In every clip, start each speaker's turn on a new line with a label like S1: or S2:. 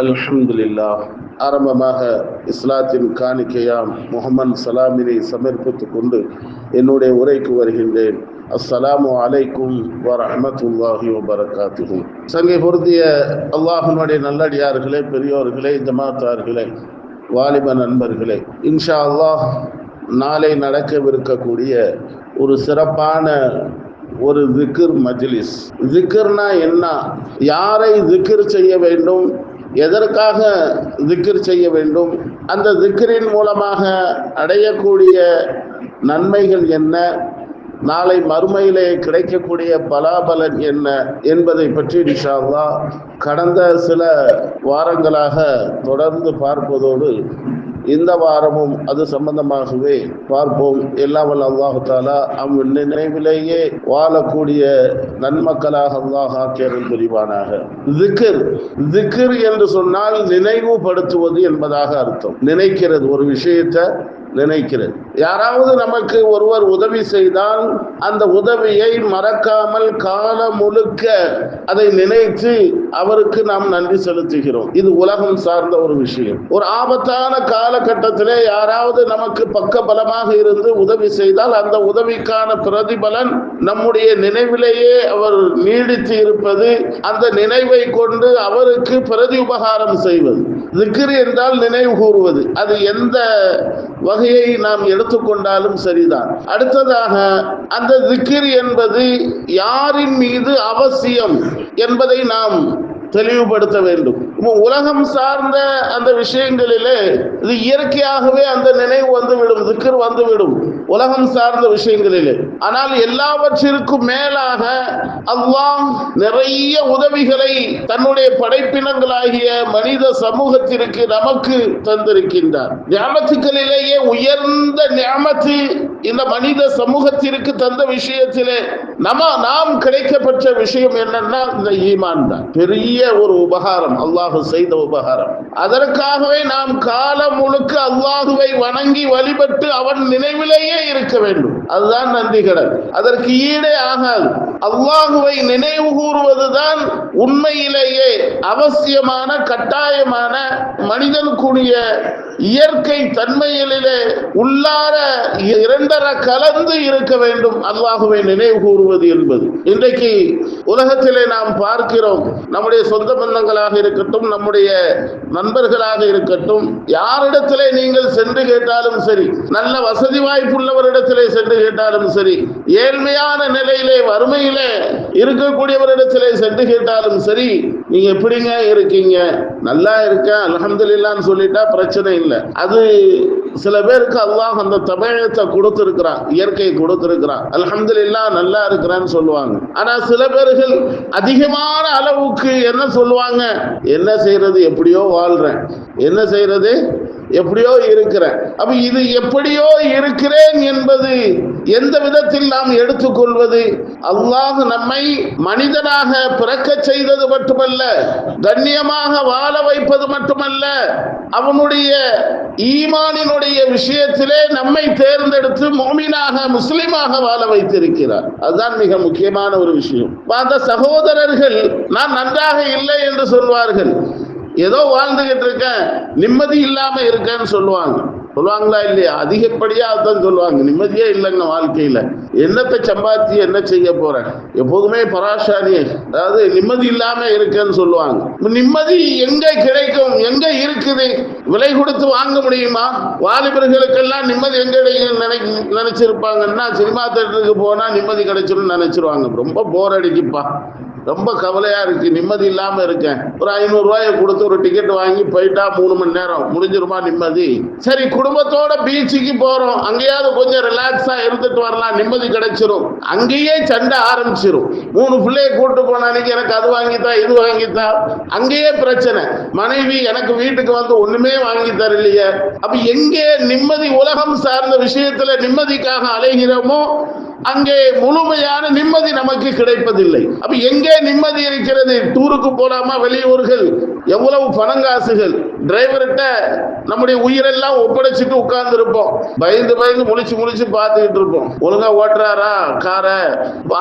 S1: அல்ஹம்துலில்லா ஆரம்பமாக இஸ்லாத்தின் காணிக்கையாம் முகமது சலாமினை சமர்ப்பித்துக் கொண்டு என்னுடைய உரைக்கு வருகின்றேன். அஸ்ஸலாமு அலைக்கும் வரமத்துல்லாஹி வபரகாத்துஹும் சங்கை பொருத்திய அல்லாஹினுடைய நல்லடியார்களே பெரியோர்களே ஜமாத்தார்களே வாலிப நண்பர்களே இன்ஷா அல்லாஹ் நாளை நடக்கவிருக்கக்கூடிய ஒரு சிறப்பான ஒரு திக்ர் மஜ்லிஸ். திக்ர்னா என்ன? யாரை திக்ர் செய்ய வேண்டும்? எதற்காக திக்ர் செய்ய வேண்டும்? அந்த திக்ரின் மூலமாக அடையக்கூடிய நன்மைகள் என்ன? நாளை மறுமையிலே கிடைக்கக்கூடிய பலாபலன் என்ன என்பதை பற்றி நிஷாவா கடந்த சில வாரங்களாக தொடர்ந்து பார்ப்பதோடு இந்த வாரமும் அது சம்பந்தமாகவே பார்ப்போம். எல்லாம் வல்ல அல்லாஹு அவ் நினைவிலேயே வாழக்கூடிய நன்மக்களாக அல்லாஹ் ஆக்கியர்கள் புரிவானாக. திக்கர் திக்கர் என்று சொன்னால் நினைவுபடுத்துவது என்பதாக அர்த்தம். நினைக்கிறது ஒரு விஷயத்தை நினைக்கிறது. யாராவது நமக்கு ஒருவர் உதவி செய்தால் அந்த உதவியை மறக்காமல் காலம் முழுக்க அதை நினைத்து அவருக்கு நாம் நன்றி செலுத்துகிறோம். இது உலகம் சார்ந்த ஒரு விஷயம். ஒரு ஆபத்தான காலகட்டத்திலே யாராவது நமக்கு பக்க பலமாக இருந்து உதவி செய்தால் அந்த உதவிக்கான பிரதிபலன் நம்முடைய நினைவிலேயே அவர் நீடித்து இருப்பது அந்த நினைவை கொண்டு அவருக்கு பிரதி உபகாரம் செய்வது. திக்ரு என்றால் நினைவு கூறுவது. அது எந்த வகையை நாம் எடுத்துக்கொண்டாலும் சரிதான். அடுத்ததாக அந்த திக்கிர் என்பது யாரின் மீது அவசியம் என்பதை நாம் தெளிவுபடுத்த வேண்டும். உலகம் சார்ந்த அந்த விஷயங்களிலே இது இயற்கையாகவே அந்த நினைவு வந்துவிடும் திக்கர் வந்துவிடும் உலகம் சார்ந்த விஷயங்களிலே. ஆனால் எல்லாவற்றிற்கும் மேலாக அல்லாஹ் நிறைய உதவிகளை தன்னுடைய படைப்பினங்களாகிய மனித சமூகத்திற்கு நமக்கு தந்திருக்கின்றார். ஞாபகத்துக்களிலேயே உயர்ந்த ஞாபத்து இந்த மனித சமூகத்திற்கு தந்த விஷயத்திலே நம்ம நாம் கிடைக்கப்பட்ட விஷயம் என்னன்னா இந்த ஈமான் தான். பெரிய ஒரு உபகாரம். அல்லாஹ் செய்த உபகாரம். அதற்காகவே நாம் காலம் முழுக்க அல்லாஹுவை வணங்கி வழிபட்டு அவன் நினைவிலேயே இருக்க வேண்டும். அதுதான் நன்றி கடன் அதற்கு ஈடே ஆகாது. அல்லாஹுவை நினைவு கூறுவதுதான் உண்மையிலேயே அவசியமான கட்டாயமான மனிதனுக்குரிய இயற்கை தன்மையிலே உள்ளார இரண்டர கலந்து இருக்க வேண்டும் அல்லாஹுவை நினைவு கூறுவது என்பது. இன்றைக்கு உலகத்திலே நாம் பார்க்கிறோம். நம்முடைய சொந்த பந்தங்களாக இருக்கட்டும் இருக்கட்டும் நம்முடைய நண்பர்களாக இருக்கட்டும் யாரிடத்திலே நீங்கள் சென்று கேட்டாலும் சரி நல்ல வசதி வாய்ப்புள்ளவரிடத்திலே சென்று கேட்டாலும் சரி ஏழ்மையான நிலையிலே வறுமையிலே இருக்கக்கூடியவரிடத்திலே சென்று கேட்டாலும் சரி நீங்க எப்படிங்க இருக்கீங்க? நல்லா இருக்க? அலமதுல்லான்னு சொல்லிட்டா பிரச்சனை இல்லை. அது சில பேருக்கு அல்லாஹ் அந்த தமிழத்தை கொடுத்திருக்கிறான் இயற்கை கொடுத்திருக்கிறான். அலமதுல்லா நல்லா இருக்கிறான்னு சொல்லுவாங்க. ஆனா சில பேர்கள் அதிகமான அளவுக்கு என்ன சொல்லுவாங்க? என்ன செய்யறது? எப்படியோ வாழ்றேன். என்ன செய்யறது? எப்படியோ இருக்கிறேன். அப்ப இது எப்படியோ இருக்கிறேன் என்பது எந்த விதத்தில் நாம் எடுத்துக்கொள்வது? அல்லாஹ் நம்மை மனிதனாக பிறக்க செய்தது மட்டுமல்ல கண்ணியமாக வாழ வைப்பது மட்டுமல்ல அவனுடைய ஈமானினுடைய விஷயத்திலே நம்மை தேர்ந்தெடுத்து மோமினாக முஸ்லிமாக வாழ வைத்திருக்கிறார். அதுதான் மிக முக்கியமான ஒரு விஷயம். அந்த சகோதரர்கள் நான் நன்றாக இல்லை என்று சொல்வார்கள். ஏதோ வாழ்ந்துகிட்டு இருக்கேன் நிம்மதி இல்லாம இருக்கேன்னு சொல்லுவாங்க. சொல்லுவாங்களா இல்லையா? அதிகப்படியா அதுதான் சொல்லுவாங்க. நிம்மதியே இல்லைங்க வாழ்க்கையில. என்னத்தை சம்பாத்தி என்ன செய்ய போறேன் எப்போதுமே பராசாரி அதாவது நிம்மதி இல்லாம இருக்கேன்னு சொல்லுவாங்க. நிம்மதி எங்க கிடைக்கும்? எங்க இருக்குது? விலை கொடுத்து வாங்க முடியுமா? வாலிபர்களுக்கெல்லாம் நிம்மதி எங்க நினை நினைச்சிருப்பாங்கன்னா சினிமா தேட்டருக்கு போனா நிம்மதி கிடைச்சிடும் நினைச்சிருவாங்க. ரொம்ப போர் அடிக்குப்பா. ரொம்ப கவலையா இருக்கு நிம்மதி இல்லாம இருக்கேன். ஒரு ஐநூறு ரூபாயை கொடுத்து ஒரு டிக்கெட் வாங்கி போயிட்டா மூணு மணி நேரம். முடிஞ்சிருமா நிம்மதி? சரி குடும்பத்தோட பீச்சுக்கு போறோம். அங்கேயாவது கொஞ்சம் ரிலாக்ஸா இருந்துட்டு வரலாம். நிம்மதி கிடைச்சிரும். அங்கேயே சண்டை ஆரம்பிச்சிரும். மூணு பிள்ளைய கூட்டு போன அன்னைக்கு எனக்கு அது வாங்கித்தா இது வாங்கித்தா. அங்கேயே பிரச்சனை. மனைவி எனக்கு வீட்டுக்கு வந்து ஒண்ணுமே வாங்கி தரலையே. அப்ப எங்கே நிம்மதி உலகம் சார்ந்த விஷயத்துல நிம்மதிக்காக அலைகிறோமோ அங்கே முழுமையான நிம்மதி நமக்கு கிடைப்பதில்லை. அப்ப எங்கே நிம்மதி இருக்கிறது? டூருக்கு போலாமா? வெளியூர்கள்? எவ்வளவு பணங்காசுகள்? டிரைவர்கிட்ட நம்முடைய உயிரெல்லாம் ஒப்படைச்சிட்டு உட்கார்ந்து இருப்போம் பயந்து பயந்து முழிச்சு முழிச்சு பார்த்துக்கிட்டு இருப்போம். ஒழுங்கா ஓட்டுறாரா? காரை?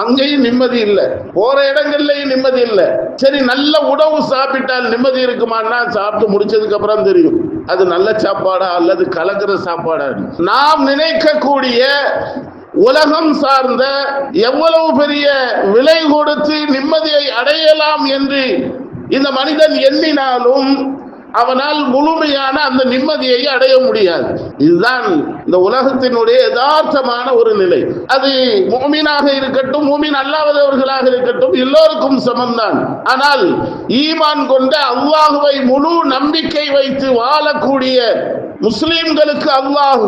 S1: அங்கேயும் நிம்மதி இல்லை. போற இடங்கள்லயும் நிம்மதி இல்லை. சரி நல்ல உணவு சாப்பிட்டால் நிம்மதி இருக்குமான்னா சாப்பிட்டு முடிச்சதுக்கு அப்புறம் தெரியும். அது நல்ல சாப்பாடா அல்லது கலக்கிற சாப்பாடா? நாம் நினைக்கக்கூடிய உலகம் சார்ந்த எவ்வளவு பெரிய விலை கொடுத்து நிம்மதியை அடையலாம் என்று இந்த மனிதன் எண்ணினாலும் அவனால் முழுமையான அந்த நிம்மதியை அடைய முடியாது. இதுதான் இந்த உலகத்தினுடைய யதார்த்தமான ஒரு நிலை. அது மூமினாக இருக்கட்டும் மூமின் அல்லாதவர்களாக இருக்கட்டும் எல்லோருக்கும் சமம்தான். ஆனால் ஈமான் கொண்ட அல்லாஹுவை முழு நம்பிக்கை வைத்து வாழக்கூடிய முஸ்லிம்களுக்கு அல்லாஹ்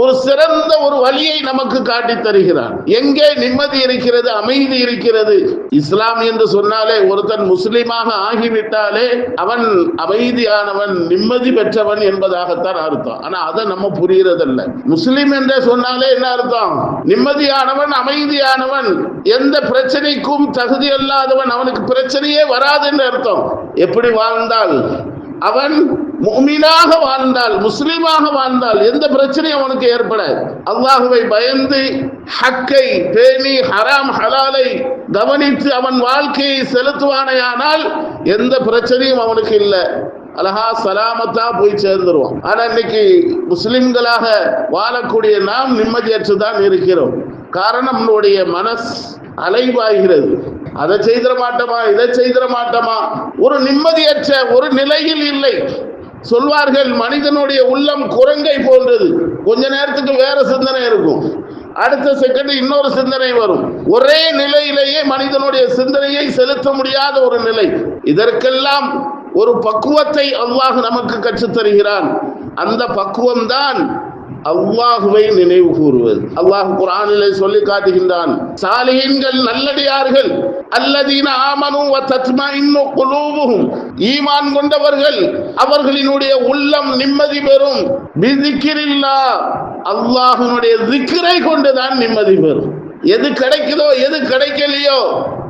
S1: ஒரு சிறந்த ஒரு வழியை நமக்கு காட்டி தருகிறான். எங்கே நிம்மதி இருக்கிறது அமைதி இருக்கிறது? இஸ்லாம் என்று சொன்னாலே ஒருத்தன் முஸ்லிமாக ஆகிவிட்டாலே அவன் அமைதியானவன் நிம்மதி பெற்றவன் என்பதாகத்தான் அர்த்தம். ஆனா அதை நம்ம புரியறதில்ல. முஸ்லிம் என்று சொன்னாலே என்ன அர்த்தம்? நிம்மதியானவன் அமைதியானவன் எந்த பிரச்சனைக்கும் தகுதி அல்லாதவன் அவனுக்கு பிரச்சனையே வராது என்று அர்த்தம். எப்படி வாழ்ந்தால் அவன் முக்மீனாக வாழ்ந்தால் முஸ்லீமாக வாழ்ந்தால் எந்த பிரச்சனையும் அவனுக்கு ஏற்படாது. அல்லாஹுவை பயந்து ஹக்கை பேணி ஹராம் ஹலாலை கவனித்து அவன் வாழ்க்கையை செலுத்துவானையானால் எந்த பிரச்சனையும் அவனுக்கு இல்லை. அழகா சலாமத்தா போய் சேர்ந்துருவோம் ஆனா இன்னைக்கு முஸ்லிம்களாக வாழக்கூடிய நாம் நிம்மதியற்று தான் இருக்கிறோம். காரணம் நம்மளுடைய மனஸ் அலைவாய்கிறது அதை செய்திட மாட்டோமா? இதை செய்திட மாட்டோமா? ஒரு நிம்மதியற்ற ஒரு நிலையில் இல்லை. சொல்வார்கள் மனிதனுடைய உள்ளம் குரங்கை போன்றது. கொஞ்ச நேரத்துக்கு வேற சிந்தனை இருக்கும். அடுத்த செகண்ட் இன்னொரு சிந்தனை வரும். ஒரே நிலையிலேயே மனிதனுடைய சிந்தனையை செலுத்த முடியாத ஒரு நிலை. இதற்கெல்லாம் ஒரு பக்குவத்தை அல்லாஹ் நமக்கு கற்றுத் தருகிறான் அந்த பக்குவம்தான் அல்லாஹுவை நினைவு கூறுவது. அல்லாஹ் குரானிலே சொல்லி காட்டுகின்றான் சாலிகின்கள் நல்லடியார்கள். அல்லதீன ஆமனும் வ இன்னும் குலூபுஹும். ஈமான் கொண்டவர்கள் அவர்களினுடைய உள்ளம் நிம்மதி பெறும். விதிக்கிறில்லா அல்லாஹ்வினுடைய திக்கரை கொண்டுதான் நிம்மதி பெறும். எது கிடைக்குதோ எது கிடைக்கலையோ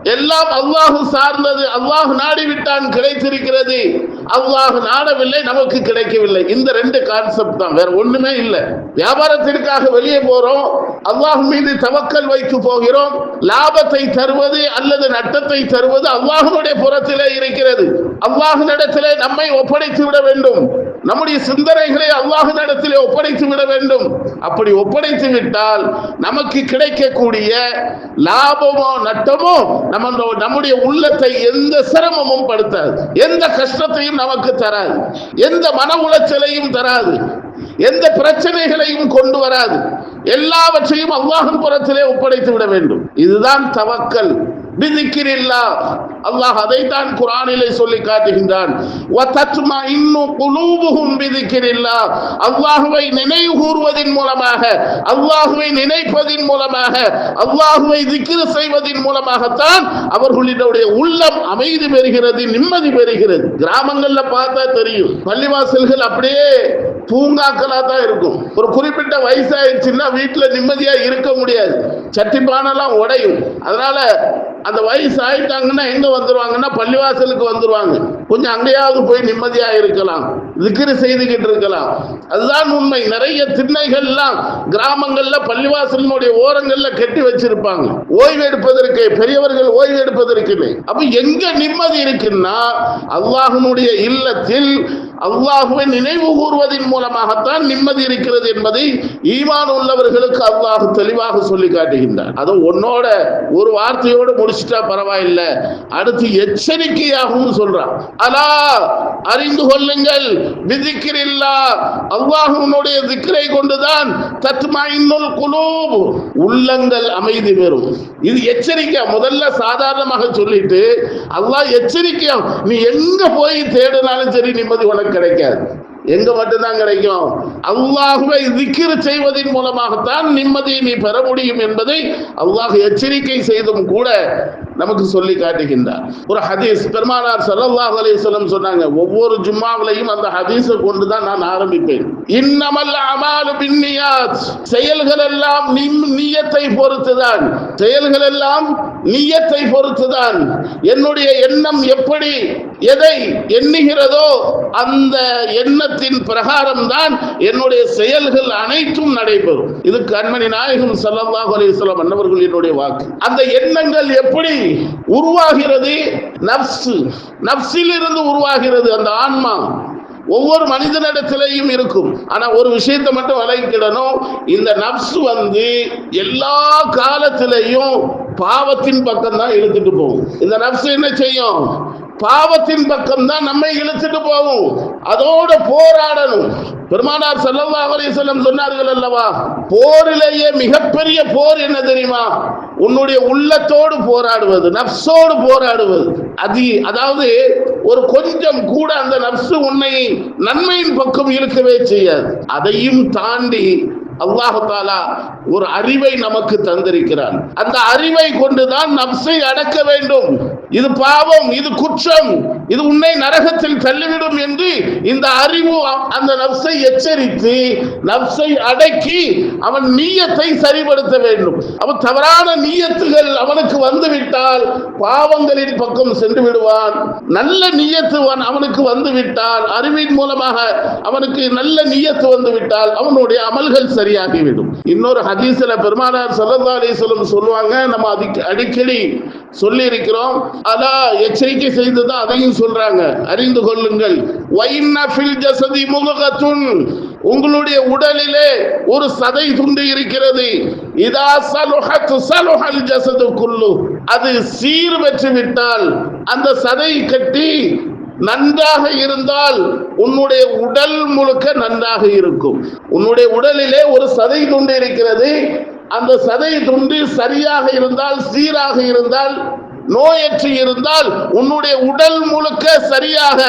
S1: எல்லாம் அல்லாஹு சார்ந்தது. அல்லாஹ் நாடிவிட்டான் கிடைத்திருக்கிறது. அல்லாஹு நாடவில்லை நமக்கு கிடைக்கவில்லை. இந்த ரெண்டு கான்செப்ட் தான். வேற ஒண்ணுமே இல்லை. வியாபாரத்திற்காக வெளியே போறோம். அல்லாஹ் மீது தவக்கல் வைத்து போகிறோம். லாபத்தை தருவது அல்லது நட்டத்தை தருவது அல்லாஹனுடைய புறத்திலே இருக்கிறது. அல்லாஹினிடத்திலே நம்மை ஒப்படைத்து விட வேண்டும். நம்முடைய சிந்தனைகளை அல்லாஹினிடத்திலே ஒப்படைத்து விட வேண்டும். அப்படி ஒப்படைத்து விட்டால் நமக்கு கிடைக்கக்கூடிய லாபமோ நட்டமோ நம்ம நம்முடைய உள்ளத்தை எந்த சிரமமும் படுத்தாது. எந்த கஷ்டத்தையும் நமக்கு தராது. எந்த மன உளைச்சலையும் தராது. எந்த பிரச்சனைகளையும் கொண்டு வராது. எல்லாவற்றையும் அல்லாஹின் புறத்திலே ஒப்படைத்து விட வேண்டும். இதுதான் தவக்கல். பிதிக்கிரில்லா அல்லாஹ் அதைத்தான் குரானிலே சொல்லி காட்டுகின்றான். அல்லாஹுவை நினைவு கூறுவதன் மூலமாக அல்லாஹுவை நினைப்பதின் மூலமாக அல்லாஹுவை திக்கிர செய்வதன் மூலமாகத்தான் அவர்களுடைய உள்ளம் அமைதி பெறுகிறது நிம்மதி பெறுகிறது. கிராமங்கள்ல பார்த்தா தெரியும். பள்ளிவாசல்கள் அப்படியே பூங்காக்களா தான் இருக்கும். ஒரு குறிப்பிட்ட வயசாயிருச்சுன்னா வீட்டுல நிம்மதியா இருக்க முடியாது. சட்டிப்பானெல்லாம் உடையும். அதனால அந்த வயசு ஆயிட்டாங்கன்னா எங்க வந்துருவாங்கன்னா பள்ளிவாசலுக்கு வந்துருவாங்க. கொஞ்சம் அங்கேயாவது போய் நிம்மதியா இருக்கலாம். திக்கிரி செய்துகிட்டு இருக்கலாம். அதுதான் உண்மை. நிறைய திண்ணைகள்லாம் கிராமங்கள்ல பள்ளிவாசலினுடைய ஓரங்கள்ல கட்டி வச்சிருப்பாங்க. ஓய்வு எடுப்பதற்கு பெரியவர்கள் ஓய்வு எடுப்பதற்கு அப்ப எங்க நிம்மதி இருக்குன்னா அல்லாஹனுடைய இல்லத்தில் அல்லாஹுவை நினைவு கூறுவதன் மூலமாகத்தான் நிம்மதி இருக்கிறது என்பதை ஈமான் உள்ளவர்களுக்கு அல்லாஹ் தெளிவாக சொல்லி காட்டுகின்றார் அது உன்னோட ஒரு வார்த்தையோடு முடிச்சுட்டா பரவாயில்ல. அடுத்து எச்சரிக்கையாகவும் சொல்றான். அலா அறிந்து கொள்ளுங்கள். விதிக்கிறில்லா. அல்லாஹுனுடைய திக்கரை கொண்டுதான் தத்மாயின்னுல் குலூப். உள்ளங்கள் அமைதி பெறும். இது எச்சரிக்கை முதல்ல சாதாரணமாக சொல்லிட்டு அல்லாஹ் எச்சரிக்கையா? நீ எங்க போய் தேடினாலும் சரி நிம்மதி உனக்கு கிடைக்காது. எங்க மட்டும்தான் கிடைக்கும்? அல்லாஹுவை திக்கிர செய்வதன் மூலமாகத்தான் நிம்மதியை நீ பெற முடியும் என்பதை அல்லாஹ் எச்சரிக்கை செய்தும் கூட நமக்கு சொல்லி காட்டுகின்றார். ஒரு ஹதீஸ் பெருமானார் சல்லாஹ் அலைஹி சொன்னாங்க ஒவ்வொரு ஜும்மாவிலையும் அந்த ஹதீஸை கொண்டு தான் நான் ஆரம்பிப்பேன். இன்னமல் அமாலு பின்னியாத். செயல்கள் எல்லாம் நீயத்தை பொறுத்துதான். செயல்கள் எல்லாம் நீயத்தை பொறுத்துதான். என்னுடைய எண்ணம் எப்படி எதை எண்ணுகிறதோ அந்த எண்ணத்தின் பிரகாரம் தான் என்னுடைய செயல்கள் அனைத்தும் நடைபெறும். இது கண்மணி நாயகம் சல்லாஹ் அலைஹி அன்னவர்கள் என்னுடைய வாக்கு. அந்த எண்ணங்கள் எப்படி உருவாகிறது நப்சு நப்சில் இருந்து உருவாகிறது அந்த ஆன்மா. ஒவ்வொரு மனிதனிடத்திலையும் இருக்கும். ஆனா ஒரு விஷயத்தை மட்டும் விளங்கிக்கிடணும் இந்த நப்சு வந்து எல்லா காலத்திலையும் பாவத்தின் பக்கம் தான் இழுத்துட்டு போகும். இந்த நப்சு என்ன செய்யும்? பாவத்தின் பக்கம் தான் நம்மை இழுத்துட்டு போகும். அதோட போராடணும். பெருமானார் ஸல்லல்லாஹு அலைஹி செல்லம் சொன்னார்கள் அல்லவா போரிலேயே மிகப்பெரிய போர் என்ன தெரியுமா? உன்னுடைய உள்ளத்தோடு போராடுவது நப்சோடு போராடுவது. அது அதாவது ஒரு கொஞ்சம் கூட அந்த நப்சு உன்னை நன்மையின் பக்கம் இழுக்கவே செய்யாது. அதையும் தாண்டி அல்லாஹு தாலா ஒரு அறிவை நமக்கு தந்திருக்கிறான். அந்த அறிவை கொண்டுதான் நப்சை அடக்க வேண்டும். இது பாவம் இது குற்றம் இது உன்னை நரகத்தில் தள்ளிவிடும் என்று இந்த அறிவு அந்த நப்சை எச்சரித்து நப்சை அடக்கி அவன் நீயத்தை சரிபடுத்த வேண்டும். அவன் தவறான நீயத்துகள் அவனுக்கு வந்துவிட்டால் பாவங்களின் பக்கம் சென்று விடுவான். நல்ல நீயத்துவன் அவனுக்கு வந்து விட்டால் அறிவின் மூலமாக அவனுக்கு நல்ல நீயத்து வந்து விட்டால் அவனுடைய அமல்கள் சரி சரியாகிவிடும். இன்னொரு ஹதீஸ்ல பெருமானார் சல்லா அலைஹி சொல்லுவாங்க நம்ம அதுக்கு அடிக்கடி சொல்லி இருக்கிறோம் அதா எச்சரிக்கை செய்துதான் அதையும் சொல்றாங்க. அறிந்து கொள்ளுங்கள். வைன்ன ஃபில் முகத்துன் உங்களுடைய உடலிலே ஒரு சதை துண்டு இருக்கிறது. இதா சலுஹத் சலுஹல் ஜசது குல்லு. அது சீர் பெற்று விட்டால் அந்த சதை கட்டி நன்றாக இருந்தால் உன்னுடைய உடல் முழுக்க நன்றாக இருக்கும். உன்னுடைய உடலிலே ஒரு சதை துண்டு இருக்கிறது. அந்த சதை துண்டு சரியாக இருந்தால் சீராக இருந்தால் நோயற்று இருந்தால் உன்னுடைய உடல் முழுக்க சரியாக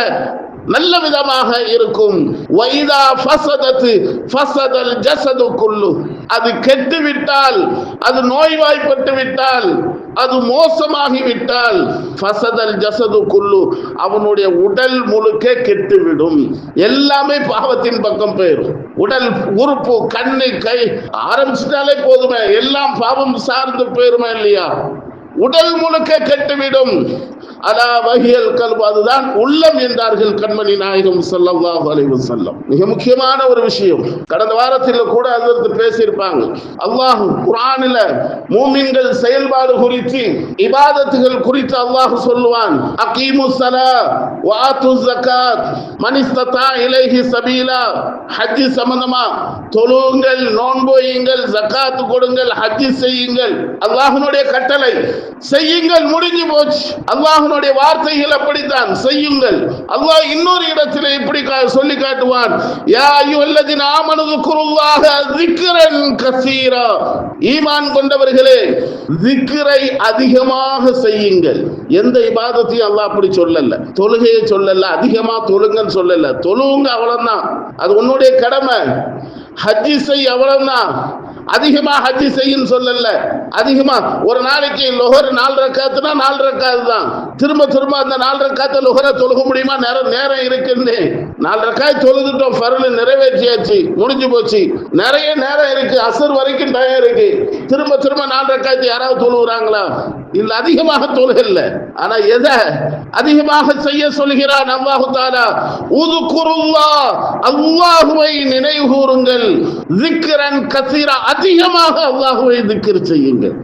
S1: நல்ல விதமாக இருக்கும். வைதா ஃபசதத்து ஃபசதல் ஜசது குல்லு. அது கெட்டு விட்டால் அது நோய்வாய்ப்பட்டு விட்டால் அது மோசமாகி விட்டால் ஃபசதல் ஜசது குல்லு அவனுடைய உடல் முழுக்க கெட்டுவிடும். எல்லாமே பாவத்தின் பக்கம் போயிடும் உடல் உறுப்பு கண்ணு கை ஆரம்பிச்சிட்டாலே போதுமே. எல்லாம் பாவம் சார்ந்து போயிருமா இல்லையா? உடல் முழுக்க கெட்டுவிடும். அலா வகியல் கல்பு அதுதான் உள்ளம் என்றார்கள் கண்மணி நாயகம் ஸல்லல்லாஹு அலைவு செல்லம் மிக முக்கியமான ஒரு விஷயம். கடந்த வாரத்தில் கூட அதற்கு பேசியிருப்பாங்க. அல்லாஹ் குரானில மூமின்கள் செயல்பாடு குறித்து இபாதத்துகள் குறித்து அல்லாஹ் சொல்லுவான். அகீமு சலா வாத்து ஜகாத் மனிஸ்ததா இலைஹி சபீலா ஹஜ்ஜி சம்பந்தமா தொழுங்கள் நோன்போயுங்கள் ஜக்காத்து கொடுங்கள் ஹஜ்ஜி செய்யுங்கள். அல்லாஹனுடைய கட்டளை செய்யுங்கள் முடிஞ்சு போச்சு. அவனுடைய வார்த்தைகள் அப்படித்தான். செய்யுங்கள். அல்லாஹ் இன்னொரு இடத்திலே இப்படி சொல்லி காட்டுவான். யா ஐயுல்லதின் ஆமனது குருவாக திக்கரன் கசீரா. ஈமான் கொண்டவர்களே திக்கரை அதிகமாக செய்யுங்கள். எந்த இபாதத்தையும் அல்லாஹ் அப்படி சொல்லல. தொழுகையை சொல்லல அதிகமா தொழுங்கன்னு சொல்லல. தொழுவுங்க அவ்வளவுதான். அது உன்னுடைய கடமை. ஹஜ்ஜி செய் அவ்வளவுதான். அதிகமா ஹஜ்ஜி செய்யும் சொல்லல. அதிகமா ஒரு நாளைக்கு லொஹர் நாலு ரக்காத்துனா நாலு ரக்காத்து தான். திரும்ப திரும்ப அந்த நாலு ரக்காத்த லொஹரை தொழுக முடியுமா? நேரம் நேரம் இருக்குன்னு. நாலு ரக்காய் தொழுதுட்டோம் பருள் நிறைவேற்றியாச்சு முடிஞ்சு போச்சு. நிறைய நேரம் இருக்கு அசர் வரைக்கும் டைம் இருக்கு. திரும்ப திரும்ப நாலு ரக்காத்து யாராவது தொழுகிறாங்களா இல்ல அதிகமாக தொழுகல்ல ஆனா எதை அதிகமாக செய்ய சொல்கிறான் அல்லாஹு தாலா? உதுக்குருல்லா அல்லாஹுவை நினைவு கூறுங்கள். திக்கரன் கசீரா அதிகமாக அல்லாஹுவை திக்கர் செய்யுங்கள். செய்யுங்கள்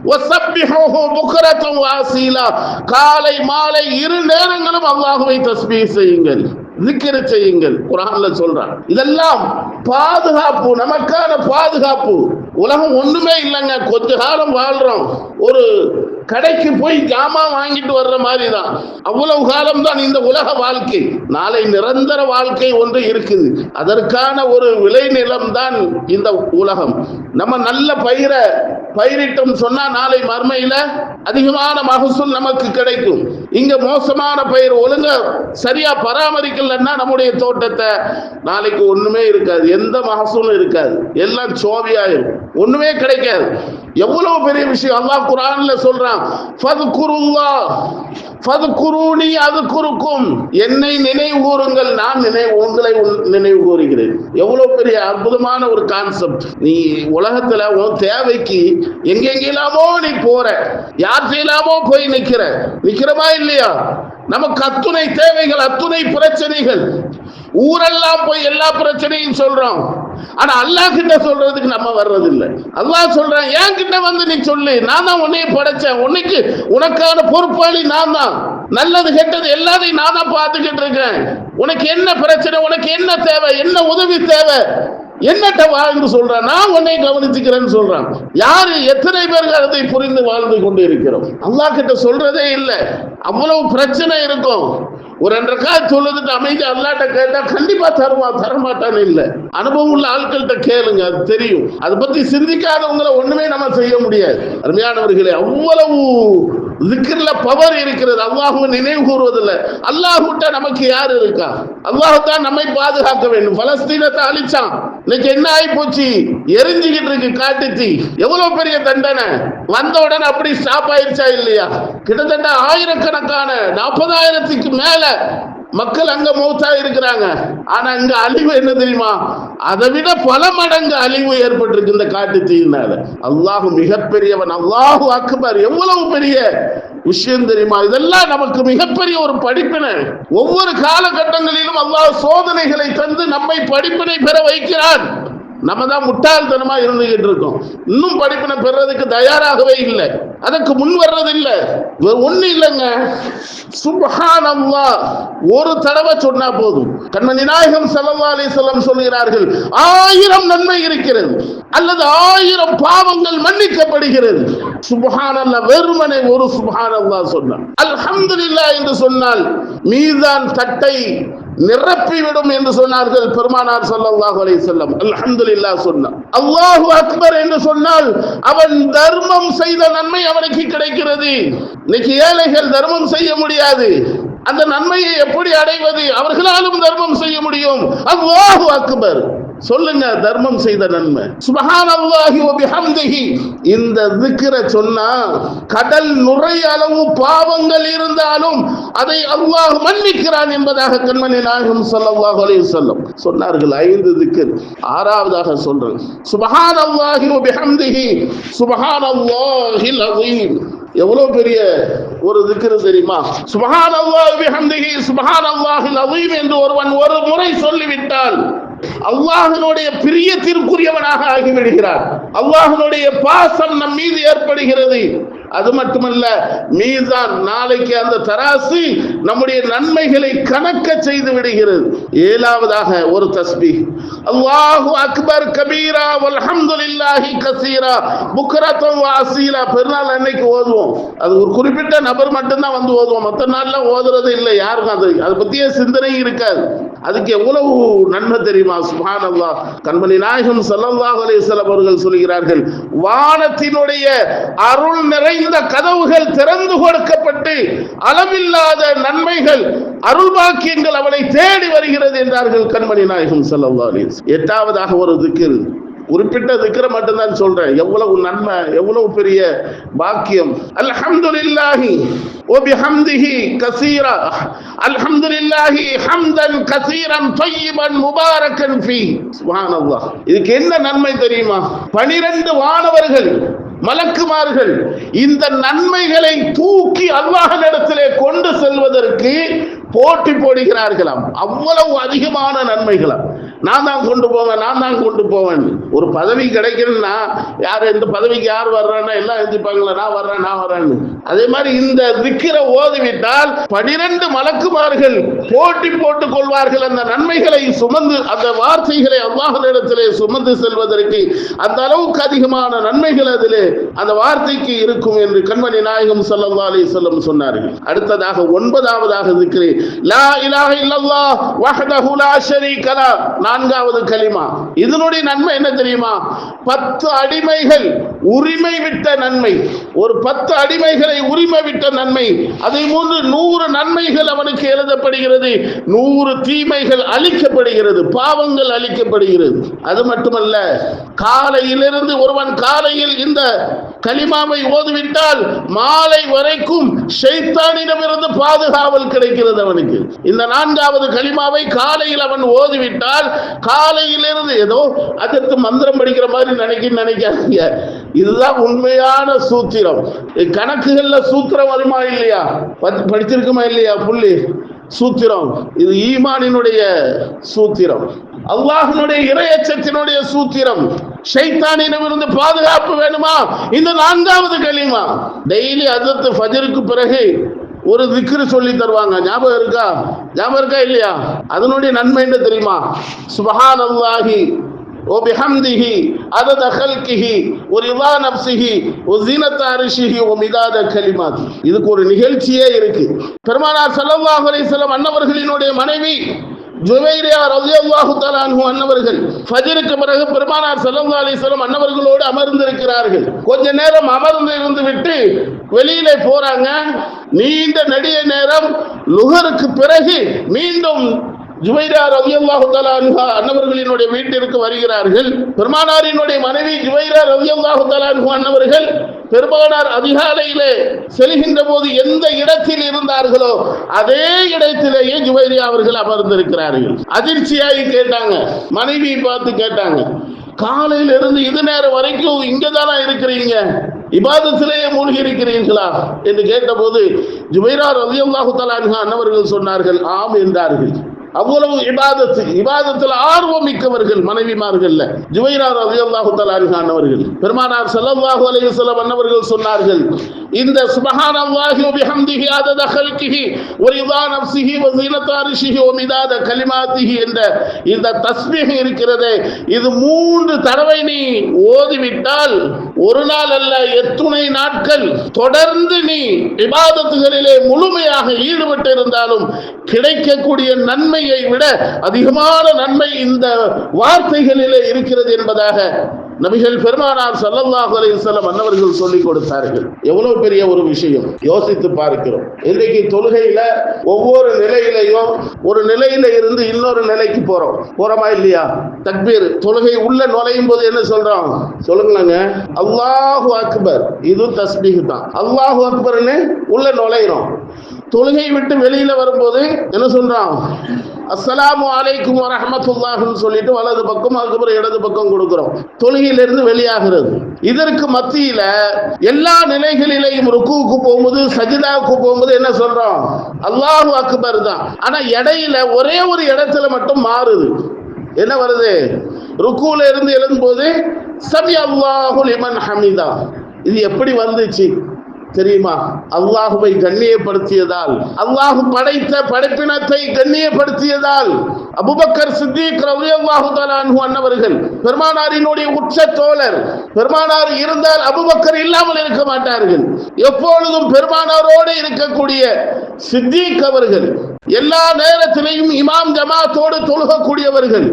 S1: காலை மாலை இரு நேரங்களும் அல்லாஹுவை தஸ்பீஹ் செய்யுங்கள். திக்ர் செய்யுங்கள். குரான்ல சொல்றான். இதெல்லாம் பாதுகாப்பு நமக்கான பாதுகாப்பு. உலகம் ஒண்ணுமே இல்லைங்க. கொஞ்ச காலம் வாழ்றோம். ஒரு கடைக்கு போய் ஜாமான் வாங்கிட்டு வர்ற மாதிரி தான் அவ்வளவு காலம் தான் இந்த உலக வாழ்க்கை. நாளை நிரந்தர வாழ்க்கை ஒன்று இருக்குது. அதற்கான ஒரு விளைநிலம் தான் இந்த உலகம். நம்ம நல்ல பயிரை பயிரிட்டோம் சொன்னா நாளை மறுமையில அதிகமான மகசூல் நமக்கு கிடைக்கும். இங்க மோசமான பயிர் ஒழுங்க சரியா பராமரிக்கலன்னா நம்முடைய தோட்டத்தை நாளைக்கு ஒண்ணுமே இருக்காது. எந்த மகசூலும் இருக்காது. எல்லாம் சோவியாயிரும் ஒண்ணுமே கிடைக்காது. எவ்வளவு பெரிய விஷயம்? அல்லாஹ் குரான்ல சொல்றான் ஃபதுகுருல்லா என்னை நினைவு கூறுங்கள் நான் நினைவு உங்களை நினைவு கூறுகிறேன் எவ்வளவு பெரிய அற்புதமான ஒரு கான்செப்ட் நீ உலகத்துல உன் தேவைக்கு எங்கெங்கெல்லாமோ நீ போற. யார் செய்யலாமோ போய் நிக்கிற. நிக்கிறமா இல்லையா? நமக்கு அத்துணை தேவைகள் அத்துணை பிரச்சனைகள். ஊரெல்லாம் போய் எல்லா பிரச்சனையும் சொல்றோம். ஆனா அல்லாஹ் கிட்ட சொல்றதுக்கு நம்ம வர்றதில்லை. அல்லாஹ் சொல்றான் என் கிட்ட வந்து நீ சொல்லு? நான் தான் உன்னைய படைச்சேன். உன்னைக்கு உனக்கான பொறுப்பாளி நான் தான். நல்லது கெட்டது எல்லாத்தையும் நான் தான் பார்த்துக்கிட்டு இருக்கேன். உனக்கு என்ன பிரச்சனை? உனக்கு என்ன தேவை? என்ன உதவி தேவை? என்னட்ட வாழ்ந்து சொல்றான். நான் உன்னை கவனிச்சுக்கிறேன்னு சொல்றான். யாரு? எத்தனை பேர்கள் அதை புரிந்து வாழ்ந்து கொண்டு இருக்கிறோம்? அல்லாஹ் கிட்ட சொல்றதே இல்லை. அவ்வளவு பிரச்சனை இருக்கும். ஒரு ரெண்டு கால் சொல்லுதுட்டு அமைதி அல்லாட்ட கேட்டா கண்டிப்பா தருவான் தரமாட்டான்னு இல்லை. அனுபவம் உள்ள ஆட்கள்கிட்ட கேளுங்க அது தெரியும். அதை பத்தி சிந்திக்காதவங்களை ஒண்ணுமே நம்ம செய்ய முடியாது. அருமையானவர்களே அவ்வளவு திக்ர்ல பவர் இருக்கிறது. அல்லாஹுவை நினைவு கூறுவதில்லை. அல்லாஹுட்ட நமக்கு யார் இருக்கா? அல்லாஹ் தான் நம்மை பாதுகாக்க வேண்டும். பலஸ்தீனத்தை அழிச்சான். இன்னைக்கு என்ன ஆகி போச்சு எரிஞ்சுக்கிட்டு இருக்கு காட்டுத்தி. எவ்வளவு பெரிய தண்டனை? வந்த உடனே அப்படி ஸ்டாப் ஆயிருச்சா இல்லையா? கிட்டத்தட்ட ஆயிரக்கணக்கான நாற்பதாயிரத்துக்கு மேல மக்கள் அங்க மௌத்தா இருக்கிறாங்க. ஆனா இங்க அழிவு என்ன தெரியுமா? அதை விட பல மடங்கு அழிவு ஏற்பட்டிருக்கு இந்த காட்டு தீயினால அல்லாஹு மிகப்பெரியவன் அல்லாஹு அக்பர். எவ்வளவு பெரிய விஷயம் தெரியுமா? இதெல்லாம் நமக்கு மிகப்பெரிய ஒரு படிப்பினை. ஒவ்வொரு காலகட்டங்களிலும் அல்லாஹ் சோதனைகளை தந்து நம்மை படிப்பினை பெற வைக்கிறான். நம்ம தான் முட்டாள்தனமா இருந்துகிட்டு இருக்கோம் இன்னும் படிப்பினை பெறதுக்கு தயாராகவே இல்லை. அதற்கு முன் வர்றது இல்லை. ஒண்ணு இல்லைங்க. சுபஹானல்லாஹ். ஒரு தடவை சொன்னா போதும். கண்மணி நாயகம் சல்லா அலி சொல்லம் சொல்கிறார்கள் ஆயிரம் நன்மை இருக்கிறது அல்லது ஆயிரம் பாவங்கள் மன்னிக்கப்படுகிறது. சுபஹானல்லாஹ் வெறுமனை ஒரு சுபஹானல்லாஹ் சொன்னார் அல்ஹம்துலில்லா என்று சொன்னால் மீதான் தட்டை நிரப்பிவிடும் என்று சொன்னார்கள் பெருமானார் ஸல்லல்லாஹு அலைஹி வஸல்லம். அல்ஹம்துலில்லாஹ் சொன்னார். அல்லாஹு அக்பர் என்று சொன்னால் அவன் தர்மம் செய்த நன்மை அவனுக்கு கிடைக்கிறது. இன்னைக்கு ஏழைகள் தர்மம் செய்ய முடியாது. அந்த நன்மையை எப்படி அடைவது? அவர்களாலும் தர்மம் செய்ய முடியும். அல்லாஹு அக்பர். சொல்லுங்க தர்மம் செய்த நன்மை. சுபஹானல்லாஹி வ பிஹம்திஹி. இந்த திக்ர சொன்னா கடல் நுரை அளவு பாவங்கள் இருந்தாலும் அதை அல்லாஹ் மன்னிக்கிறான் என்பதாக கண்மணி நாயகம் அலைஹி வஸல்லம் சொன்னார்கள். ஐந்து திக்ர். ஆறாவதாக சொல்றேன். சுபஹானல்லாஹி வ பிஹம்திஹி. சுபஹானல்லாஹில் அஸீம் எவ்வளவு பெரிய ஒரு திக்ரு தெரியுமா? சுபஹானல்லாஹி பிஹம்திஹி சுபஹானல்லாஹில் அஸீம் என்று ஒருவன் ஒரு முறை சொல்லிவிட்டால் அல்லாஹனுடைய பிரியத்திற்குரியவனாக ஆகிவிடுகிறார். அல்லாஹனுடைய பாசம் நம் மீது ஏற்படுகிறது. அது மட்டுமல்ல மீதான் நாளைக்கு அந்த தராசு நம்முடைய நன்மைகளை கணக்க செய்து விடுகிறது. ஏழாவதாக ஒரு தஸ்பி. அல்லாஹு அக்பர் கபீரா வல்ஹம்துலில்லாஹி கசீரா. புக்ரத்தம் வாசீலா பெருநாள் அன்னைக்கு ஓதுவோம். அது ஒரு குறிப்பிட்ட நபர் மட்டும்தான் வந்து ஓதுவோம். மற்ற நாள்ல ஓதுறது இல்லை. யாருக்கும் அது அதை பத்தியே சிந்தனை இருக்காது. அதுக்கு எவ்வளவு நன்மை தெரியுமா? சுபான் அல்லாஹ் கண்மணி நாயகம் ஸல்லல்லாஹு அலைஹி அவர்கள் சொல்கிறார்கள் வானத்தினுடைய அருள் நிறைந்த கதவுகள் திறந்து கொடுக்கப்பட்டு அளவில்லாத நன்மைகள் அருள் பாக்கியங்கள் அவனை தேடி வருகிறது என்றார்கள் கண்மணி நாயகம் ஸல்லல்லாஹு அலைஹி எட்டாவதாக ஒரு திக்ர் குறிப்பிட்ட திக்ர மட்டும்தான் சொல்றேன் எவ்வளவு நன்மை எவ்வளவு பெரிய பாக்கியம் அல்ஹம்துலில்லாஹி وبحمده كثيرا الحمد لله حمدا كثيرا طيبا مباركا فيه سبحان الله இதுக்கு என்ன நன்மை தெரியுமா 12 வானவர்கள் மலக்குமார்கள் இந்த நன்மைகளை தூக்கி அல்லாஹ்விடத்திலே கொண்டு செல்வதற்கு போட்டி போடுகிறார்களாம் அவ்வளவு அதிகமான நன்மைகளாம் நான் தான் கொண்டு போவேன் நான் தான் கொண்டு போவேன். ஒரு பதவி கிடைக்கணும்னா யார் இந்த பதவிக்கு யார் வர்றான்னா எல்லாம் எழுதிப்பாங்களா நான் வர்றேன் நான் வர்றேன்னு. அதே மாதிரி இந்த திக்கிற ஓதுவிட்டால் பனிரெண்டு மலக்குமார்கள் போட்டி போட்டுக் கொள்வார்கள். அந்த நன்மைகளை சுமந்து அந்த வார்த்தைகளை அல்லாஹிடத்திலே சுமந்து செல்வதற்கு அந்த அளவுக்கு அதிகமான நன்மைகள் அதிலே அந்த வார்த்தைக்கு இருக்கும் என்று கண்மணி நாயகம் ஸல்லல்லாஹு அலி சொல்லம் சொன்னார்கள். அடுத்ததாக ஒன்பதாவதாக இருக்கிறேன் நான்காவது களிமா இதனுடைய நன்மை என்ன தெரியுமா? பத்து அடிமைகள் உரிமை விட்ட நன்மை. ஒரு பத்து அடிமைகளை உரிமை விட்ட நன்மை. அதை மூன்று நூறு நன்மைகள் அவனுக்கு எழுதப்படுகிறது. நூறு தீமைகள் அழிக்கப்படுகிறது. பாவங்கள் அழிக்கப்படுகிறது. அது மட்டுமல்ல காலையிலிருந்து ஒருவன் காலையில் இந்த களிமாவை ஓதுவிட்டால் மாலை வரைக்கும் ஷைத்தானிடமிருந்து பாதுகாவல் கிடைக்கிறது அவனுக்கு. இந்த நான்காவது களிமாவை காலையில் அவன் ஓதுவிட்டால் காலையிலிருந்து ஏதோ அதற்கு மந்திரம் படிக்கிற மாதிரி நினைக்க நினைக்காதீங்க. இதுதான் உண்மையான சூத்திரம். கணக்குகள்ல சூத்திரம் வருமா இல்லையா? படி- படிச்சிருக்குமா இல்லையா புள்ளி? சூத்திரம். இது ஈமானினுடைய சூத்திரம். அல்லாஹினுடைய இறையச்சத்தினுடைய சூத்திரம். ஷைத்தானிடமிருந்து பாதுகாப்பு வேணுமா? இந்த நான்காவது களிமா. டெய்லி அதற்கு ஃபஜருக்கு பிறகு ஒரு திக்ரு சொல்லி தருவாங்க ஞாபகம் இருக்கா ஞாபகம் இருக்கா இல்லையா அதனுடைய நன்மை என்ன தெரியுமா சுபஹான் அல்லாஹி وبحمده عدد خلقه ورضا نفسه وزينة عرشه ومداد كلماته இதுக்கு ஒரு நிகழ்ச்சியே இருக்கு பெருமானார் ஸல்லல்லாஹு அலைஹி வஸல்லம் அன்னவர்களினுடைய மனைவி ஜுவைரியா ரலியல்லாஹு தஆலா அன்னவர்கள் ஃபஜ்ருக்கு பிறகு பெருமானார் ஸல்லல்லாஹு அலைஹி வஸல்லம் அன்னவர்களோடு அமர்ந்திருக்கிறார்கள். கொஞ்ச நேரம் அமர்ந்து இருந்து விட்டு வெளியிலே போறாங்க. நீண்ட நெடிய நேரம் லுகருக்கு பிறகு மீண்டும் ஜுவைரா ரவி அல்லாஹு அன்னவர்களினுடைய வீட்டிற்கு வருகிறார்கள். பெருமானாரினுடைய மனைவி ஜுவைரா ரவி அல்லாஹு அன்ஹு அன்னவர்கள் பெருமானார் அதிகாலையிலே செல்கின்ற போது எந்த இடத்தில் இருந்தார்களோ அதே இடத்திலேயே ஜுவைரியா அவர்கள் அமர்ந்திருக்கிறார்கள். அதிர்ச்சியாகி கேட்டாங்க. மனைவியை பார்த்து கேட்டாங்க. காலையில இருந்து இது நேரம் வரைக்கும் இங்கதானா இருக்கிறீங்க? இபாதத்திலேயே மூழ்கி இருக்கிறீர்களா என்று கேட்டபோது ஜுபைரா ரலியல்லாஹு தஆலா அன்ஹா அன்னவர்கள் சொன்னார்கள் ஆம் என்றார்கள். அவ்வளவு இபாதத்து இபாதத்தில் ஆர்வம் மிக்கவர்கள் மனைவிமார்கள் ஜுவைரார் ரலியல்லாஹு தலாரிகானவர்கள் பெருமானார் ஸல்லல்லாஹு அலைஹி வஸல்லம் அன்னவர்கள் சொன்னார்கள் இந்த சுபஹான் அல்லாஹி பிஹம்திஹி அதத ஹல்கிஹி ஒரு ரிதா நஃப்ஸிஹி வ ஸீனத கலிமாத்திஹி என்ற இந்த தஸ்பீஹ் இருக்கிறதே இது மூன்று தடவை நீ ஓதிவிட்டால் ஒரு நாள் அல்ல எத்துணை நாட்கள் தொடர்ந்து நீ விவாதத்துகளிலே முழுமையாக ஈடுபட்டு இருந்தாலும் கிடைக்கக்கூடிய நன்மையை விட அதிகமான நன்மை இந்த வார்த்தைகளிலே இருக்கிறது என்பதாக நபிகள் பெருமானார் ஸல்லல்லாஹு அலைஹி வஸல்லம் அன்னவர்கள் சொல்லிக் கொடுத்தார்கள். எவ்வளவு பெரிய ஒரு விஷயம். யோசித்து பார்க்கிறோம். இன்றைக்கு தொழுகையில ஒவ்வொரு நிலையிலையும் ஒரு நிலையில இருந்து இன்னொரு நிலைக்கு போறோம். போறோமா இல்லையா? தக்பீர். தொழுகை உள்ள நுழையும் போது என்ன சொல்றோம்? சொல்லுங்களேங்க. அல்லாஹு அக்பர். இது தஸ்பீஹ் தான். அல்லாஹு அக்பர்னு உள்ள நுழையிறோம். தொழுகை விட்டு வெளியில வரும்போது என்ன சொல்றான்? அஸ்லாம் அலைக்கும் வரஹ்மத்துல்லாஹ்னு சொல்லிட்டு வலது பக்கம் அதுக்கப்புறம் இடது பக்கம் கொடுக்கிறோம். தொழுகையிலிருந்து வெளியாகிறது. இதற்கு மத்தியில எல்லா நிலைகளிலேயும் ருக்குவுக்கு போகும்போது சஜிதாவுக்கு போகும்போது என்ன சொல்றோம் அல்லாஹு அக்பர் தான். ஆனா இடையில ஒரே ஒரு இடத்துல மட்டும் மாறுது. என்ன வருது? ருக்குல இருந்து எழும்போது சமி அல்லாஹு லிமன் ஹமீதா. இது எப்படி வந்துச்சு? தெரியுமா? அல்லாஹுவை கண்ணியப்படுத்தியதால் அல்லாஹு படைத்த படைப்பினத்தை கண்ணியப்படுத்தியதால் அபுபக்கர் சித்திக் ரலியல்லாஹு அன்னவர்கள் பெருமானாரினுடைய உச்ச தோழர் பெருமானார் இருந்தால் அபுபக்கர் இல்லாமல் இருக்க மாட்டார்கள். எப்பொழுதும் பெருமானாரோடு இருக்கக்கூடிய சித்திக் அவர்கள் எல்லா நேரத்திலையும் இமாம் ஜமாத்தோடு தொழுகக்கூடியவர்கள்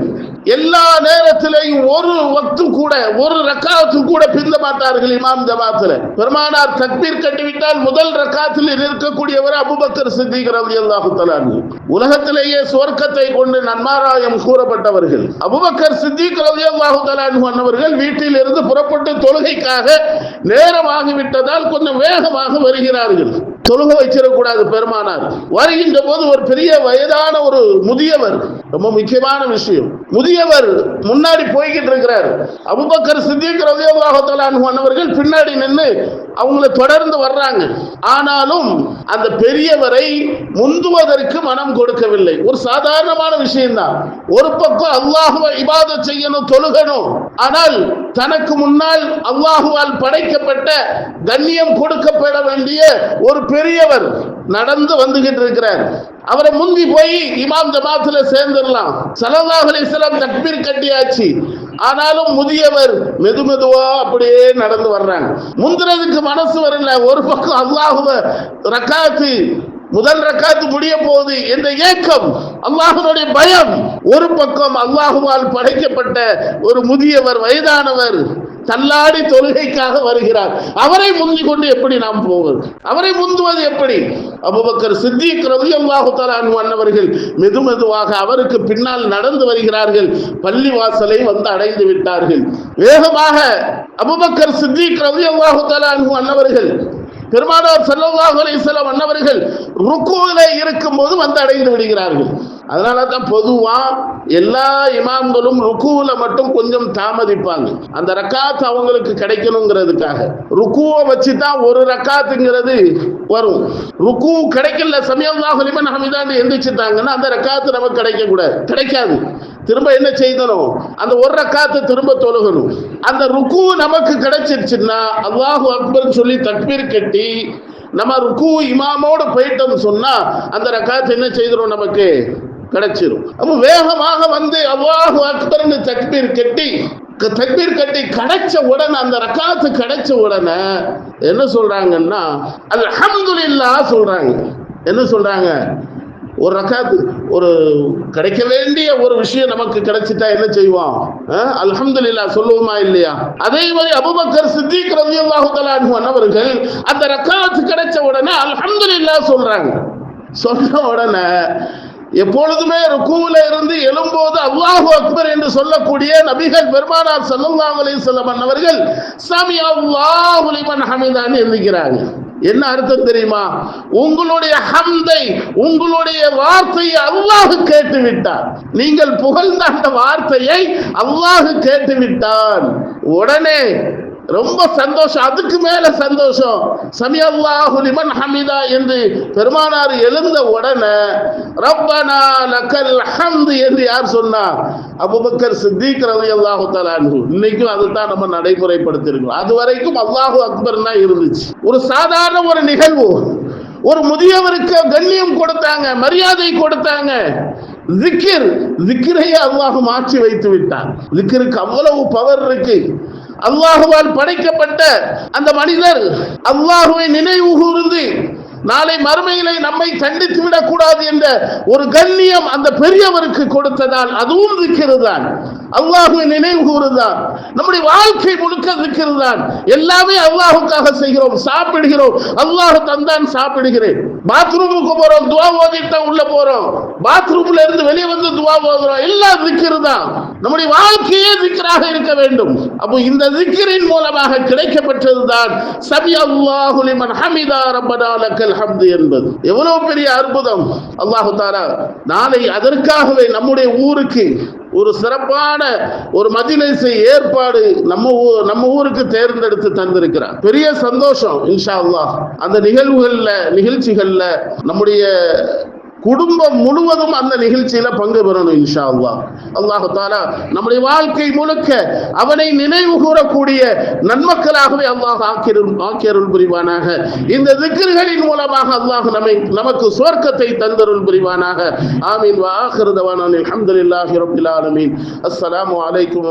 S1: எல்லா நேரத்திலையும் ஒரு வக்து கூட ஒரு ரக்காத்து கூட பிந்த மாட்டார்கள் இமாம் ஜமாத்துல. பெருமானார் தக்பீர் கட்டிவிட்டால் முதல் ரக்காத்தில் இருக்கக்கூடியவர் அபுபக்கர் சித்திக் ரலியல்லாஹு உலகத்திலேயே சுவர்க்கத்தை கொண்டு அன்னாராயம் கூறப்பட்டவர்கள். அபுபக்கர் சித்திக் ரலியல்லாஹு தஆலா அன்னவர்கள் வீட்டில் இருந்து புறப்பட்டு தொழுகைக்காக நேரமாகிவிட்டதால் கொஞ்சம் வேகமாக வருகிறார்கள். தொழுக வைச்சிடக்கூடாது பெருமானார். வருகின்ற போது ஒரு பெரிய வயதான ஒரு முதியவர் ரொம்ப முக்கியமான விஷயம். முதியவர் முன்னாடி போய்கிட்டு இருக்கிறார். அபுபக்கர் சித்திக் ரலியல்லாஹு பின்னாடி நின்று அவங்கள தொடர்ந்து வர்றாங்க. ஆனாலும் அந்த பெரியவரை முந்துவதற்கு மனம் கொடுக்கவில்லை. ஒரு சாதாரணமான விஷயம்தான். ஒரு பக்கம் அல்லாஹுவை இபாத செய்யணும் தொழுகணும். ஆனால் தனக்கு முன்னால் அல்லாஹுவால் படைக்கப்பட்ட கண்ணியம் கொடுக்கப்பட வேண்டிய ஒரு பெரியவர் நடந்து வந்துகிட்டு இருக்கிறார் அவரை முந்தி போய் இமாம் ஜமாத்துல சேர்ந்துடலாம். ஸல்லல்லாஹு சிலம் தக்பீர் கட்டியாச்சு. ஆனாலும் முதியவர் மெது மெதுவா அப்படியே நடந்து வர்றாங்க. முந்துறதுக்கு மனசு வரல. ஒரு பக்கம் அல்லாஹுவ ரக்காத்து முதல் ரக்காத்து முடிய போகுது என்ற ஏக்கம் அல்லாஹுடைய பயம். ஒரு பக்கம் அல்லாஹுவால் படைக்கப்பட்ட ஒரு முதியவர் வயதானவர் தள்ளாடி தொழுகைக்காக வருகிறார். அவரை முந்தி கொண்டு எப்படி நாம் போவது? அவரை முந்துவது எப்படி? அபுபக்கர் சித்திக் ரவி அல்லாஹு அன்னவர்கள் மெது மெதுவாக அவருக்கு பின்னால் நடந்து வருகிறார்கள். பள்ளி வாசலை வந்து அடைந்து விட்டார்கள். வேகமாக அபுபக்கர் சித்திக் ரவி அல்லாஹு அன்னவர்கள் பெருமானார் செல்லல்லாஹு செல்ல அன்னவர்கள் ருக்குவிலே இருக்கும் போது வந்து அடைந்து விடுகிறார்கள். அதனால தான் பொதுவா எல்லா இமாம்களும் ருக்குவில மட்டும் கொஞ்சம் தாமதிப்பாங்க. அந்த ரக்காத் அவங்களுக்கு கிடைக்கணுங்கிறதுக்காக. ருக்குவை வச்சு தான் ஒரு ரக்காத்துங்கிறது வரும். ருக்கு கிடைக்கல சமயல்லாஹு லிமன் ஹமிதான் எந்திரிச்சுட்டாங்கன்னா அந்த ரக்காத்து நமக்கு கிடைக்க கூடாது கிடைக்காது. திரும்ப என்ன செய்தனும் அந்த ஒரு ரக்காத்தை திரும்ப தொழுகணும். அந்த ருக்கு நமக்கு கிடைச்சிருச்சுன்னா அல்லாஹு அக்பர் சொல்லி தக்பீர் கட்டி நம்ம ருக்கு இமாமோட போயிட்டோம்னு சொன்னா அந்த ரக்காத்து என்ன செய்திடும் நமக்கு? கிடைச்சிரும். அப்போ வேகமாக வந்து அவ்வாஹு அக்பர்னு தக்பீர் கட்டி தக்பீர் கட்டி கிடைச்ச உடனே அந்த ரக்காத்து கிடைச்ச உடனே என்ன சொல்றாங்கன்னா அல்ஹம்துலில்லா சொல்றாங்க. என்ன சொல்றாங்க? ஒரு ரக்காத்து ஒரு கிடைக்க வேண்டிய ஒரு விஷயம் நமக்கு கிடைச்சிட்டா என்ன செய்வோம்? அல்ஹம்துலில்லா சொல்லுவோமா இல்லையா? அதே மாதிரி அபுபக்கர் சித்திக் ரலியல்லாஹு தஆலா அந்த ரக்காத்து கிடைச்ச உடனே அல்ஹம்துலில்லா சொல்றாங்க. சொன்ன உடனே எப்பொழுதுமே ருக்குவில இருந்து எழும்போது அல்லாஹு அக்பர் என்று சொல்லக்கூடிய நபிகள் பெருமானார் ஸல்லல்லாஹு அலைஹி வஸல்லம் அவர்கள் சமி அல்லாஹு லிமன் ஹமிதான் எழுதுகிறாங்க என்ன அர்த்தம் தெரியுமா? உங்களுடைய ஹம்தை உங்களுடைய வார்த்தையை அல்லாஹு கேட்டு விட்டார் நீங்கள் புகழ்ந்த அந்த வார்த்தையை அல்லாஹு கேட்டு விட்டான் உடனே ரொம்ப சந்தோஷம். அதுக்கு மேல சந்தோஷம். சமியல்லாஹு லிமன் ஹமிதா என்று பெருமானார் எழுந்த உடனே ரப்பனா லக்கல் ஹம்து என்று யார் சொன்னா? அபுபக்கர் சித்திக் ரவி அல்லாஹு தலான்ஹு இன்னைக்கும் அதுதான் நம்ம நடைமுறைப்படுத்திருக்கோம். அது வரைக்கும் அல்லாஹு அக்பர் தான் இருந்துச்சு. ஒரு சாதாரண ஒரு நிகழ்வு. ஒரு முதியவருக்கு கண்ணியம் கொடுத்தாங்க மரியாதை கொடுத்தாங்க. ஜிக்கிர் ஜிக்கிரையே அல்லாஹு மாற்றி வைத்து விட்டான். ஜிக்கிருக்கு அவ்வளவு பவர் இருக்கு. அல்லாஹுவால் படைக்கப்பட்ட அந்த மனிதர். அல்லாஹுவை நினைவு கூர்ந்து நாளை மறுமையிலே நம்மை தண்டித்து விடக்கூடாது என்ற ஒரு கண்ணியம் அந்த பெரியவருக்கு கொடுத்ததால் அதுவும் இருக்கிறதுதான். அல்லாஹுவை நினைவு கூறுதான். நம்முடைய வாழ்க்கை முழுக்க இருக்கிறதான் எல்லாமே அல்லாஹுக்காக செய்கிறோம் சாப்பிடுகிறோம். அல்லாஹு தந்தான் சாப்பிடுகிறேன். பாத்ரூமுக்கு போறோம் துவா ஓதிட்டு உள்ள போறோம். பாத்ரூம்ல இருந்து வெளியே வந்து துவா ஓதுறோம். எல்லாம் தான் நம்முடைய வாழ்க்கையே திக்கராக இருக்க வேண்டும். அப்போ இந்த திக்கரின் மூலமாக கிடைக்கப்பட்டதுதான். சபி அல்லாஹு லிமன் ஹமிதா ரப்பனா அல்ஹம்து என்பது. எவ்வளவு பெரிய அற்புதம். அல்லாஹு தாரா நாளை அதற்காகவே நம்முடைய ஊருக்கு ஒரு சிறப்பான ஒரு மதிலைசை ஏற்பாடு நம்ம ஊ- நம்ம ஊருக்கு தேர்ந்தெடுத்து தந்திருக்கிறார். பெரிய சந்தோஷம் இன்ஷா அல்லாஹ். அந்த நிகழ்வுகள்ல நிகழ்ச்சிகள்ல நம்முடைய குடும்பம் முழுவதும் அந்த நிகழ்ச்சியில பங்கு பெறணும் இன்ஷா அல்லா அல்லாஹு தாலா நம்முடைய வாழ்க்கை முழுக்க அவனை நினைவு கூறக்கூடிய நன்மக்களாகவே அல்லாஹ் ஆக்கியருள் ஆக்கியருள் புரிவானாக. இந்த திக்கர்களின் மூலமாக அல்லாஹ் நம்மை நமக்கு சுவர்க்கத்தை தந்தருள் புரிவானாக. ஆமீன். வா அலமதுல்லாஹி தவானா அல்ஹம்துலில்லாஹி ரப்பில் ஆலமீன். அஸ்ஸலாமு அலைக்கும்